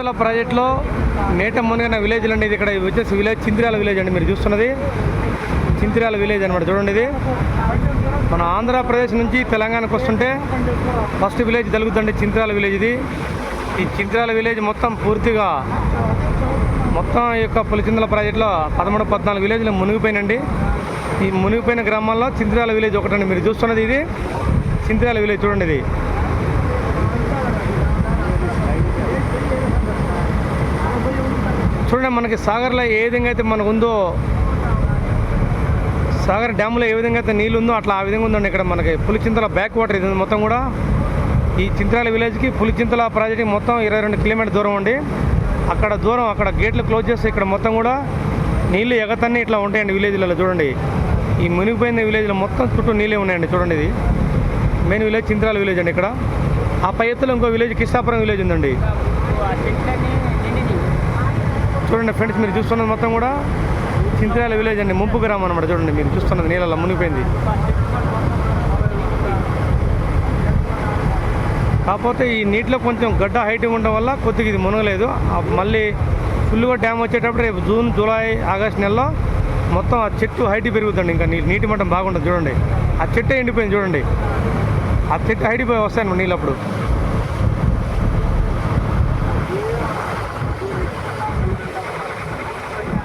పులిచింతల ప్రాజెక్టులో నేట మునిగిన విలేజ్ అండి ఇది ఇక్కడ వచ్చేసి విలేజ్ చింతిరాల విలేజ్ అండి మీరు చూస్తున్నది. చింతిరాల విలేజ్ అనమాట చూడండి ఇది. మన ఆంధ్రప్రదేశ్ నుంచి తెలంగాణకు వస్తుంటే ఫస్ట్ విలేజ్ తలుగుతుందండి చింతిరాల విలేజ్ ఇది. ఈ చింతిరాల విలేజ్ మొత్తం పూర్తిగా మొత్తం ఈ యొక్క పులిచిందల ప్రాజెక్టులో పదమూడు పద్నాలుగు విలేజ్లు మునిగిపోయినండి ఈ మునిగిపోయిన గ్రామాల్లో చింతిరాల విలేజ్ ఒకటండి మీరు చూస్తున్నది ఇది. చింతిరాల విలేజ్ చూడండి ఇది. చూడండి మనకి సాగర్లో ఏ విధంగా అయితే మనకు ఉందో సాగర్ డ్యామ్లో ఏ విధంగా అయితే నీళ్ళు ఉందో అట్లా ఆ విధంగా ఉందండి. ఇక్కడ మనకి పులిచింతల బ్యాక్ వాటర్ ఇది మొత్తం కూడా. ఈ చింతరాల విలేజ్కి పులిచింతల ప్రాజెక్ట్కి మొత్తం ఇరవై రెండు కిలోమీటర్ దూరం ఉండి అక్కడ దూరం అక్కడ గేట్లు క్లోజ్ చేస్తే ఇక్కడ మొత్తం కూడా నీళ్ళు ఎగతాన్ని ఇట్లా ఉంటాయండి విలేజ్లలో చూడండి. ఈ మునిగిపోయిన విలేజ్లో మొత్తం చుట్టూ నీళ్ళే ఉన్నాయండి చూడండి ఇది. మెయిన్ విలేజ్ చింతరాల విలేజ్ అండి ఇక్కడ. ఆ పై ఎత్తులో ఇంకో విలేజ్ కిష్టాపురం విలేజ్ ఉందండి. చూడండి ఫ్రెండ్స్ మీరు చూస్తున్నది మొత్తం కూడా చింతరాల విలేజ్ అండి ముంపు గ్రామం అనమాట చూడండి మీరు. చూస్తున్నది నీళ్ళలో మునిగిపోయింది. కాకపోతే ఈ నీటిలో కొంచెం గడ్డ హైట్ ఉండడం వల్ల కొద్దిగా ఇది మునగలేదు. మళ్ళీ ఫుల్గా డ్యామ్ వచ్చేటప్పుడు రేపు జూన్ జూలై ఆగస్ట్ నెలలో మొత్తం ఆ చెట్టు హైట్ పెరుగుతుంది ఇంకా నీ- నీటి మట్టం బాగుంటుంది చూడండి. ఆ చెట్టే ఎండిపోయింది చూడండి. ఆ చెట్టు హైట్ పోయి వస్తాయి నీళ్ళు అప్పుడు.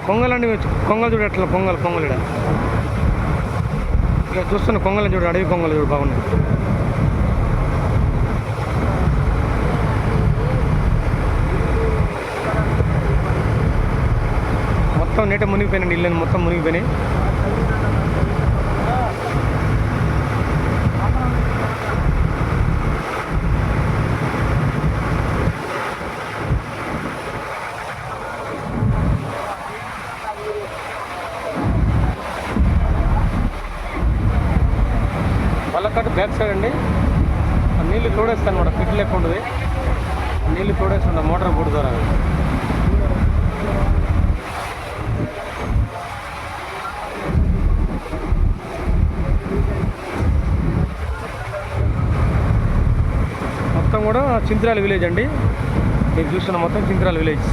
కొంగలండి కొంగలు చూడు ఎట్లా పొంగల్ కొంగలు ఇక్కడ చూస్తున్న కొంగలు చూడు అడవి కొంగలు చూడు బాగున్నాయి. మొత్తం నీట మునిగిపోయినండి ఇల్లు మొత్తం మునిగిపోయినాయి. పల్లకట్టు బ్యాక్ సైడ్ అండి. ఆ నీళ్ళు తోడేస్తాను అనమాట ఫిట్ లేకుండా నీళ్ళు తోడేస్తుండ మోటార్ బోర్డు ద్వారా. మొత్తం కూడా చింత్రాల విలేజ్ అండి. మీరు చూస్తున్న మొత్తం చింత్రాల విలేజ్.